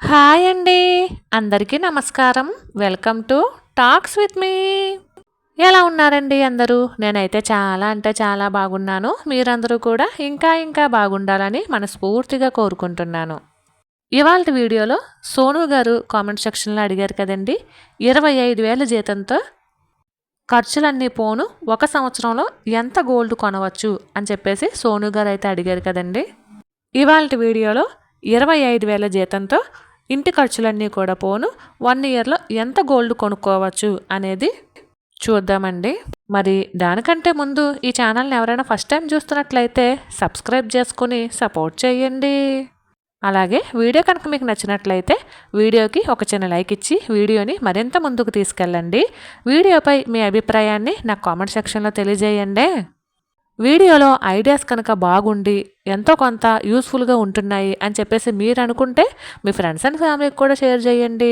Hi అండి. అందరికీ నమస్కారం. Welcome to talks with me. ఎలా ఉన్నారండి అందరూ? నేనైతే చాలా అంటే చాలా బాగున్నాను. మీరందరూ కూడా ఇంకా ఇంకా బాగుండాలని మనస్ఫూర్తిగా కోరుకుంటున్నాను. ఇవాళ వీడియోలో సోను గారు కామెంట్ సెక్షన్లో అడిగారు కదండి. ఇరవై ఐదు వేల జీతంతో ఖర్చులన్నీ పోను ఒక సంవత్సరంలో ఎంత గోల్డ్ కొనవచ్చు అని చెప్పేసి సోను గారు అయితే అడిగారు కదండి. ఇవాళ వీడియోలో ఇరవై ఐదు వేల జీతంతో ఇంటి ఖర్చులన్నీ కూడా పోను. వన్ ఇయర్లో ఎంత గోల్డ్ కొనుక్కోవచ్చు అనేది చూద్దామండి. మరి దానికంటే ముందు ఈ ఛానల్ని ఎవరైనా ఫస్ట్ టైం చూస్తున్నట్లయితే సబ్స్క్రైబ్ చేసుకుని సపోర్ట్ చేయండి. అలాగే వీడియో కనుక మీకు నచ్చినట్లయితే వీడియోకి ఒక చిన్న లైక్ ఇచ్చి వీడియోని మరింత ముందుకు తీసుకెళ్ళండి. వీడియోపై మీ అభిప్రాయాన్ని నాకు కామెంట్ సెక్షన్లో తెలియజేయండి. వీడియోలో ఐడియాస్ కనుక బాగుండి ఎంతో కొంత యూస్ఫుల్గా ఉంటున్నాయి అని చెప్పేసి మీరు అనుకుంటే మీ ఫ్రెండ్స్ అండ్ ఫ్యామిలీకి కూడా షేర్ చేయండి.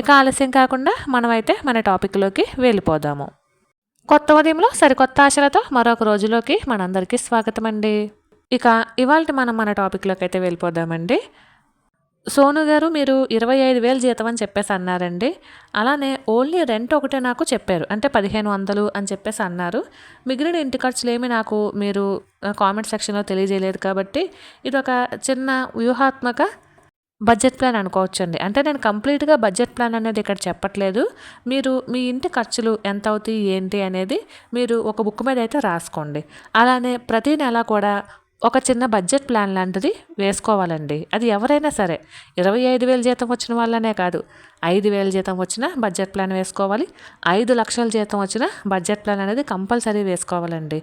ఇక ఆలస్యం కాకుండా మనమైతే మన టాపిక్లోకి వెళ్ళిపోదాము. కొత్త ఉదయంలో సరికొత్త ఆశలతో మరొక రోజులోకి మనందరికీ స్వాగతం అండి ఇక ఇవాళ మనం మన టాపిక్లోకి అయితే వెళ్ళిపోదామండి. సోను గారు మీరు ఇరవై ఐదు వేలు జీతం అని చెప్పేసి అన్నారండి. అలానే ఓన్లీ రెంట్ ఒకటే నాకు చెప్పారు. అంటే పదిహేను వందలు అని చెప్పేసి అన్నారు. మిగిలిన ఇంటి ఖర్చులు ఏమి నాకు మీరు కామెంట్ సెక్షన్లో తెలియజేయలేదు కాబట్టి ఇది ఒక చిన్న వ్యూహాత్మక బడ్జెట్ ప్లాన్ అనుకోవచ్చండి. అంటే నేను కంప్లీట్గా బడ్జెట్ ప్లాన్ అనేది ఇక్కడ చెప్పట్లేదు. మీరు మీ ఇంటి ఖర్చులు ఎంత అవుతాయి ఏంటి అనేది మీరు ఒక బుక్ మీద అయితే రాసుకోండి. అలానే ప్రతి నెల కూడా ఒక చిన్న బడ్జెట్ ప్లాన్ లాంటిది వేసుకోవాలండి. అది ఎవరైనా సరే. ఇరవై ఐదు వేల జీతం వచ్చిన వాళ్ళనే కాదు. ఐదు వేల జీతం వచ్చిన బడ్జెట్ ప్లాన్ వేసుకోవాలి. ఐదు లక్షల జీతం వచ్చిన బడ్జెట్ ప్లాన్ అనేది కంపల్సరీ వేసుకోవాలండి.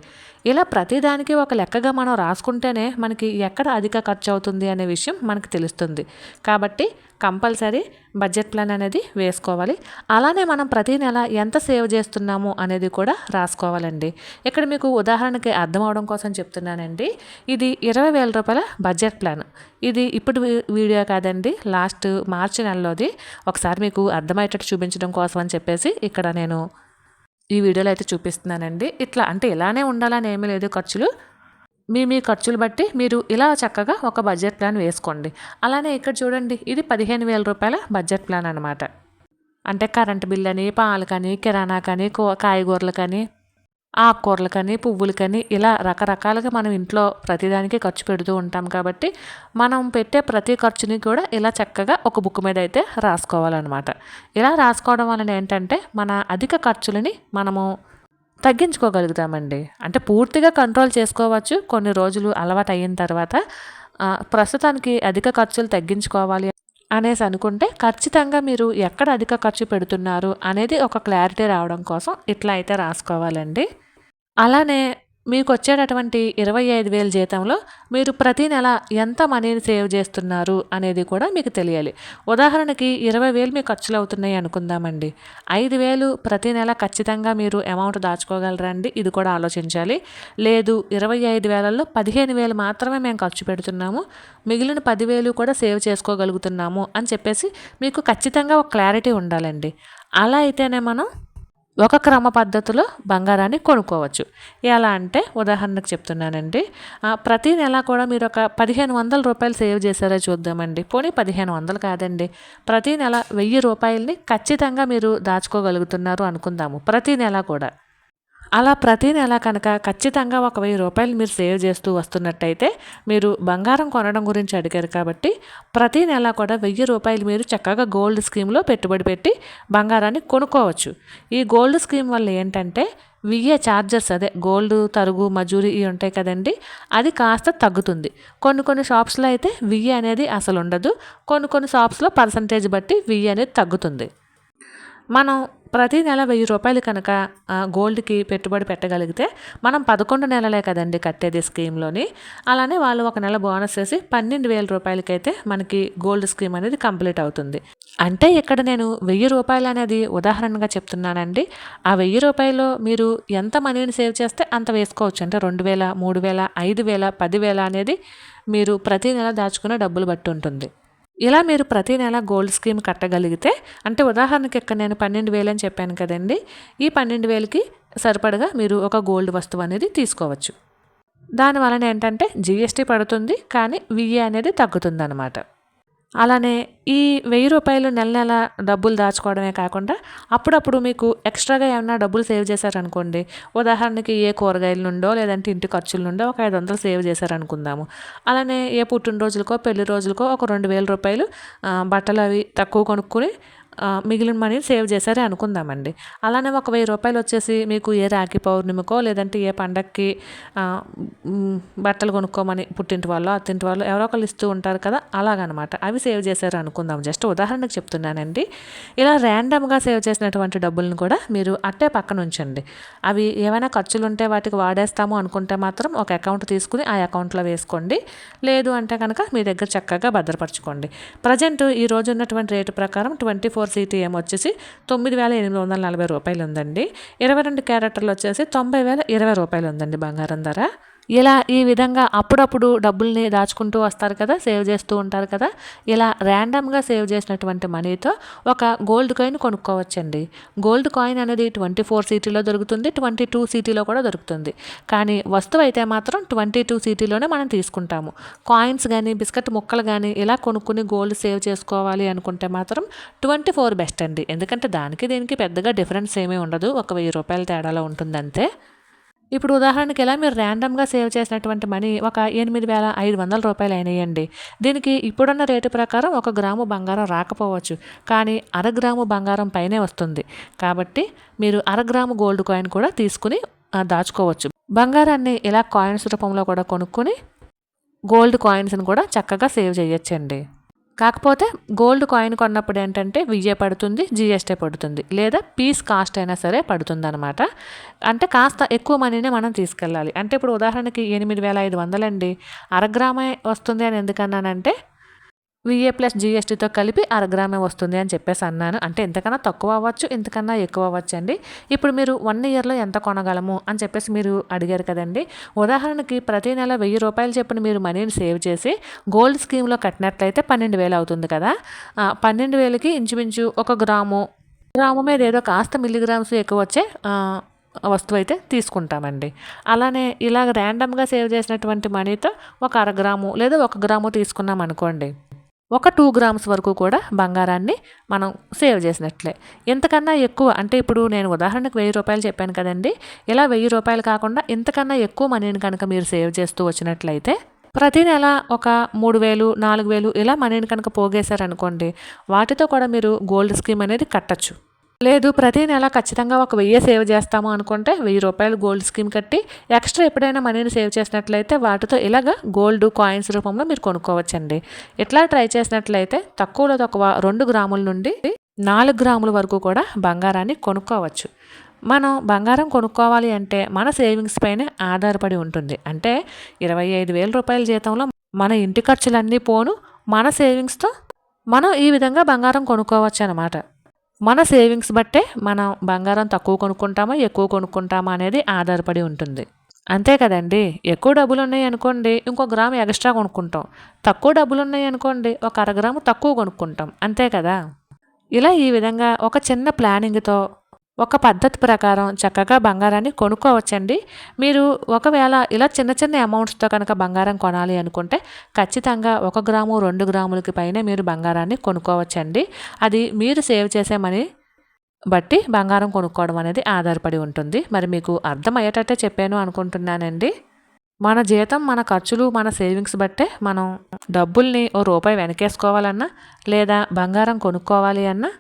ఇలా ప్రతిదానికి ఒక లెక్కగా మనం రాసుకుంటేనే మనకి ఎక్కడ అధిక ఖర్చు అవుతుంది అనే విషయం మనకు తెలుస్తుంది. కాబట్టి కంపల్సరీ బడ్జెట్ ప్లాన్ అనేది వేసుకోవాలి. అలానే మనం ప్రతి నెల ఎంత సేవ్ చేస్తున్నాము అనేది కూడా రాసుకోవాలండి. ఇక్కడ మీకు ఉదాహరణకి అర్థం అవడం కోసం చెప్తున్నానండి. ఇది ఇరవై వేల రూపాయల బడ్జెట్ ప్లాన్. ఇది ఇప్పుడు వీడియో కాదండి. లాస్ట్ మార్చి నెలలోది. ఒకసారి మీకు అర్థమయ్యేటట్టు చూపించడం కోసం అని చెప్పేసి ఇక్కడ నేను ఈ వీడియోలో అయితే చూపిస్తున్నానండి. ఇట్లా అంటే ఇలానే ఉండాలని ఏమీ లేదు ఖర్చులు. మీ మీ ఖర్చులు బట్టి మీరు ఇలా చక్కగా ఒక బడ్జెట్ ప్లాన్ వేసుకోండి. అలానే ఇక్కడ చూడండి ఇది పదిహేను వేల రూపాయల బడ్జెట్ ప్లాన్ అనమాట అంటే కరెంట్ బిల్ అని పాలు కానీ కిరాణా కానీ కాయగూరలు కానీ ఆకుకూరలు కానీ పువ్వులు కానీ ఇలా రకరకాలుగా మనం ఇంట్లో ప్రతిదానికి ఖర్చు పెడుతూ ఉంటాం కాబట్టి మనం పెట్టే ప్రతి ఖర్చుని కూడా ఇలా చక్కగా ఒక బుక్ మీద అయితే రాసుకోవాలన్నమాట. ఇలా రాసుకోవడం వలన ఏంటంటే మన అధిక ఖర్చులని మనము తగ్గించుకోగలుగుతామండి. అంటే పూర్తిగా కంట్రోల్ చేసుకోవచ్చు. కొన్ని రోజులు అలవాటు అయిన తర్వాత ప్రస్తుతానికి అధిక ఖర్చులు తగ్గించుకోవాలి అనేసి అనుకుంటే ఖచ్చితంగా మీరు ఎక్కడ అధిక ఖర్చు పెడుతున్నారు అనేది ఒక క్లారిటీ రావడం కోసం ఇట్లా అయితే రాసుకోవాలండి. అలానే మీకు వచ్చేటటువంటి ఇరవై ఐదు వేల జీతంలో మీరు ప్రతి నెల ఎంత మనీని సేవ్ చేస్తున్నారు అనేది కూడా మీకు తెలియాలి. ఉదాహరణకి ఇరవై వేలు మీకు ఖర్చులు అవుతున్నాయి అనుకుందామండి. ఐదు వేలు ప్రతి నెల ఖచ్చితంగా మీరు అమౌంట్ దాచుకోగలరండి ఇది కూడా ఆలోచించాలి. లేదు ఇరవై ఐదు వేలలో పదిహేను వేలు మాత్రమే మేము ఖర్చు పెడుతున్నాము. మిగిలిన పదివేలు కూడా సేవ్ చేసుకోగలుగుతున్నాము అని చెప్పేసి మీకు ఖచ్చితంగా ఒక క్లారిటీ ఉండాలండి. అలా అయితేనే మనం ఒక క్రమ పద్ధతిలో బంగారాన్ని కొనుక్కోవచ్చు. ఎలా అంటే ఉదాహరణకు చెప్తున్నానండి. ప్రతి నెల కూడా మీరు ఒక పదిహేను వందల రూపాయలు సేవ్ చేశారో చూద్దామండి. పోనీ పదిహేను వందలు కాదండి. ప్రతి నెల వెయ్యి రూపాయలని ఖచ్చితంగా మీరు దాచుకోగలుగుతున్నారు అనుకుందాము. ప్రతి నెల కూడా. అలా ప్రతి నెల కనుక ఖచ్చితంగా ఒక వెయ్యి రూపాయలు మీరు సేవ్ చేస్తూ వస్తున్నట్టయితే మీరు బంగారం కొనడం గురించి అడిగారు కాబట్టి ప్రతి నెల కూడా వెయ్యి రూపాయలు మీరు చక్కగా గోల్డ్ స్కీమ్లో పెట్టుబడి పెట్టి బంగారాన్ని కొనుక్కోవచ్చు. ఈ గోల్డ్ స్కీమ్ వల్ల ఏంటంటే విఏ ఛార్జెస్ అదే గోల్డ్ తరుగు మజూరి ఇవి ఉంటాయి కదండి అది కాస్త తగ్గుతుంది. కొన్ని కొన్ని షాప్స్లో అయితే విఏ అనేది అసలు ఉండదు. కొన్ని కొన్ని షాప్స్లో పర్సంటేజ్ బట్టి విఏ అనేది తగ్గుతుంది. మనం ప్రతి నెల వెయ్యి రూపాయలు కనుక గోల్డ్కి పెట్టుబడి పెట్టగలిగితే మనం పదకొండు నెలలే కదండి కట్టేది స్కీమ్లోని. అలానే వాళ్ళు ఒక నెల బోనస్ చేసి పన్నెండు వేల రూపాయలకైతే మనకి గోల్డ్ స్కీమ్ అనేది కంప్లీట్ అవుతుంది. అంటే ఇక్కడ నేను వెయ్యి రూపాయలు అనేది ఉదాహరణగా చెప్తున్నానండి. ఆ వెయ్యి రూపాయలు మీరు ఎంత మనీని సేవ్ చేస్తే అంత వేసుకోవచ్చు. అంటే రెండు వేల మూడు వేల ఐదు వేల పదివేల అనేది మీరు ప్రతి నెల దాచుకునే డబ్బులు బట్టి ఉంటుంది. ఇలా మీరు ప్రతి నెల గోల్డ్ స్కీమ్ కట్టగలిగితే అంటే ఉదాహరణకి ఇక్కడ నేను పన్నెండు వేలు అని చెప్పాను కదండి ఈ పన్నెండు వేలకి సరిపడగా మీరు ఒక గోల్డ్ వస్తువు అనేది తీసుకోవచ్చు. దానివలన ఏంటంటే జిఎస్టీ పడుతుంది కానీ విఏ అనేది తగ్గుతుంది అనమాట అలానే ఈ వెయ్యి రూపాయలు నెల నెల డబ్బులు దాచుకోవడమే కాకుండా అప్పుడప్పుడు మీకు ఎక్స్ట్రాగా ఏమైనా డబ్బులు సేవ్ చేశారనుకోండి. ఉదాహరణకి ఏ కూరగాయల నుండో లేదంటే ఇంటి ఖర్చుల నుండో ఒక ఐదు వందలు సేవ్ చేశారనుకుందాము. అలానే ఏ పుట్టినరోజులకో పెళ్ళి రోజులకో ఒక రెండు వేల రూపాయలు బట్టలు అవి తక్కువ కొనుక్కొని మిగిలిన మనీ సేవ్ చేశారే అనుకుందామండి. అలానే ఒక వెయ్యి రూపాయలు వచ్చేసి మీకు ఏ రాఖీ పౌర్ణమికో లేదంటే ఏ పండక్కి బట్టలు కొనుక్కోమని పుట్టింటి వాళ్ళు అత్తింటి వాళ్ళు ఎవరో ఒకళ్ళు ఇస్తూ ఉంటారు కదా అలాగనమాట. అవి సేవ్ చేశారు అనుకుందాం. జస్ట్ ఉదాహరణకు చెప్తున్నానండి. ఇలా ర్యాండమ్గా సేవ్ చేసినటువంటి డబ్బులను కూడా మీరు అట్టే పక్కన ఉంచండి. అవి ఏమైనా ఖర్చులు ఉంటే వాటికి వాడేస్తాము అనుకుంటే మాత్రం ఒక అకౌంట్ తీసుకుని ఆ అకౌంట్లో వేసుకోండి. లేదు అంటే కనుక మీ దగ్గర చక్కగా భద్రపరచుకోండి. ప్రజెంట్ ఈ రోజు ఉన్నటువంటి రేటు ప్రకారం ట్వంటీ ఫోర్ ఫోర్ సిటీఎం వచ్చేసి తొమ్మిది వేల ఎనిమిది వందల నలభై రూపాయలు ఉందండి. ఇరవై రెండు క్యారెక్టర్లు వచ్చేసి తొంభై వేల ఇరవై రూపాయలు ఉందండి బంగారం ధర. ఇలా ఈ విధంగా అప్పుడప్పుడు డబ్బుల్ని దాచుకుంటూ వస్తారు కదా సేవ్ చేస్తూ ఉంటారు కదా ఇలా ర్యాండమ్గా సేవ్ చేసినటువంటి మనీతో ఒక గోల్డ్ కాయిన్ కొనుక్కోవచ్చండి. గోల్డ్ కాయిన్ అనేది ట్వంటీ ఫోర్ సిటీలో దొరుకుతుంది ట్వంటీ టూ సిటీలో కూడా దొరుకుతుంది. కానీ వస్తువు అయితే మాత్రం ట్వంటీ టూ సిటీలోనే మనం తీసుకుంటాము. కాయిన్స్ కానీ బిస్కెట్ ముక్కలు కానీ ఇలా కొనుక్కుని గోల్డ్ సేవ్ చేసుకోవాలి అనుకుంటే మాత్రం ట్వంటీ ఫోర్ బెస్ట్ అండి. ఎందుకంటే దానికి దీనికి పెద్దగా డిఫరెన్స్ ఏమీ ఉండదు. ఒక వెయ్యి రూపాయల తేడాలో ఉంటుందంతే. ఇప్పుడు ఉదాహరణకి ఇలా మీరు ర్యాండమ్గా సేవ్ చేసినటువంటి మనీ ఒక ఎనిమిది వేల ఐదు వందల రూపాయలు అయినాయండి. దీనికి ఇప్పుడున్న రేటు ప్రకారం ఒక గ్రాము బంగారం రాకపోవచ్చు. కానీ అర గ్రాము బంగారం పైనే వస్తుంది. కాబట్టి మీరు అర గ్రాము గోల్డ్ కాయిన్ కూడా తీసుకుని దాచుకోవచ్చు. బంగారాన్ని ఇలా కాయిన్స్ రూపంలో కూడా కొనుక్కొని గోల్డ్ కాయిన్స్ని కూడా చక్కగా సేవ్ చేయొచ్చండి. కాకపోతే గోల్డ్ కాయిన్ కొన్నప్పుడు ఏంటంటే విజయ పడుతుంది జిఎస్టీ పడుతుంది. లేదా పీస్ కాస్ట్ అయినా సరే పడుతుంది అనమాట అంటే కాస్త ఎక్కువ మనీనే మనం తీసుకెళ్ళాలి. అంటే ఇప్పుడు ఉదాహరణకి ఎనిమిది వేల ఐదు వందలండి. అరగ్రామే వస్తుంది అని ఎందుకన్నానంటే విఏ ప్లస్ జిఎస్టీతో కలిపి అరగ్రామే వస్తుంది అని చెప్పేసి అన్నాను. అంటే ఎంతకన్నా తక్కువ అవ్వచ్చు ఇంతకన్నా ఎక్కువ అవ్వచ్చు అండి. ఇప్పుడు మీరు వన్ ఇయర్లో ఎంత కొనగలము అని చెప్పేసి మీరు అడిగారు కదండి. ఉదాహరణకి ప్రతి నెల వెయ్యి రూపాయలు చెప్పిన మీరు మనీని సేవ్ చేసి గోల్డ్ స్కీమ్లో కట్టినట్లయితే పన్నెండు వేలు అవుతుంది కదా. పన్నెండు వేలకి ఇంచుమించు ఒక గ్రాము గ్రాము మీద ఏదో కాస్త మిల్లీగ్రామ్స్ ఎక్కువ వచ్చే వస్తువు అయితే తీసుకుంటామండి. అలానే ఇలాగ ర్యాండమ్గా సేవ్ చేసినటువంటి మనీతో ఒక అరగ్రాము లేదా ఒక గ్రాము తీసుకున్నాం అనుకోండి ఒక టూ గ్రామ్స్ వరకు కూడా బంగారాన్ని మనం సేవ్ చేసినట్లే. ఎంతకన్నా ఎక్కువ అంటే ఇప్పుడు నేను ఉదాహరణకు వెయ్యి రూపాయలు చెప్పాను కదండి. ఇలా వెయ్యి రూపాయలు కాకుండా ఇంతకన్నా ఎక్కువ మనీని కనుక మీరు సేవ్ చేస్తూ వచ్చినట్లయితే ప్రతి నెల ఒక మూడు వేలు నాలుగు వేలు ఇలా మనీని కనుక పోగేశారనుకోండి వాటితో కూడా మీరు గోల్డ్ స్కీమ్ అనేది కట్టచ్చు. లేదు ప్రతి నెల ఖచ్చితంగా ఒక వెయ్యి సేవ్ చేస్తాము అనుకుంటే వెయ్యి రూపాయలు గోల్డ్ స్కీమ్ కట్టి ఎక్స్ట్రా ఎప్పుడైనా మనీని సేవ్ చేసినట్లయితే వాటితో ఇలాగ గోల్డ్ కాయిన్స్ రూపంలో మీరు కొనుక్కోవచ్చండి. ఇట్లా ట్రై చేసినట్లయితే తక్కువలో తక్కువ రెండు గ్రాముల నుండి నాలుగు గ్రాముల వరకు కూడా బంగారాన్ని కొనుక్కోవచ్చు. మనం బంగారం కొనుక్కోవాలి అంటే మన సేవింగ్స్ పైనే ఆధారపడి ఉంటుంది. అంటే ఇరవై ఐదు వేల రూపాయల జీతంలో మన ఇంటి ఖర్చులన్నీ పోను మన సేవింగ్స్తో మనం ఈ విధంగా బంగారం కొనుక్కోవచ్చు అనమాట మన సేవింగ్స్ బట్టే మనం బంగారం తక్కువ కొనుక్కుంటామా ఎక్కువ కొనుక్కుంటామా అనేది ఆధారపడి ఉంటుంది. అంతే కదండి? ఎక్కువ డబ్బులు ఉన్నాయి అనుకోండి ఇంకో గ్రాము ఎక్స్ట్రా కొనుక్కుంటాం. తక్కువ డబ్బులు ఉన్నాయి అనుకోండి ఒక అరగ్రాము తక్కువ కొనుక్కుంటాం. అంతే కదా? ఇలా ఈ విధంగా ఒక చిన్న ప్లానింగ్తో ఒక పద్ధతి ప్రకారం చక్కగా బంగారాన్ని కొనుక్కోవచ్చండి. మీరు ఒకవేళ ఇలా చిన్న చిన్న అమౌంట్స్తో కనుక బంగారం కొనాలి అనుకుంటే ఖచ్చితంగా ఒక గ్రాము రెండు గ్రాములకి పైనే మీరు బంగారాన్ని కొనుక్కోవచ్చండి. అది మీరు సేవ్ చేసే మనీ బట్టి బంగారం కొనుక్కోవడం అనేది ఆధారపడి ఉంటుంది. మరి మీకు అర్థమయ్యేటట్టే చెప్పాను అనుకుంటున్నానండి. మన జీతం మన ఖర్చులు మన సేవింగ్స్ బట్టే మనం డబ్బుల్ని ఓ రూపాయి వెనకేసుకోవాలన్నా లేదా బంగారం కొనుక్కోవాలి అన్నా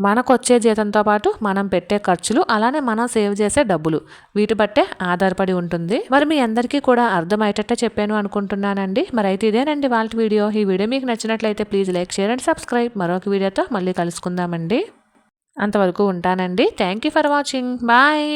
మనకొచ్చే జీతంతో పాటు మనం పెట్టే ఖర్చులు అలానే మనం సేవ్ చేసే డబ్బులు. వీటి బట్టే ఆధారపడి ఉంటుంది. మరి మీ అందరికీ కూడా అర్థమయ్యేటట్టే చెప్పాను అనుకుంటున్నానండి. మరి అయితే ఇదేనండి వాళ్ళ వీడియో. ఈ వీడియో మీకు నచ్చినట్లయితే please like share and subscribe. మరొక వీడియోతో మళ్ళీ కలుసుకుందామండి. అంతవరకు ఉంటానండి. Thank you for watching. Bye.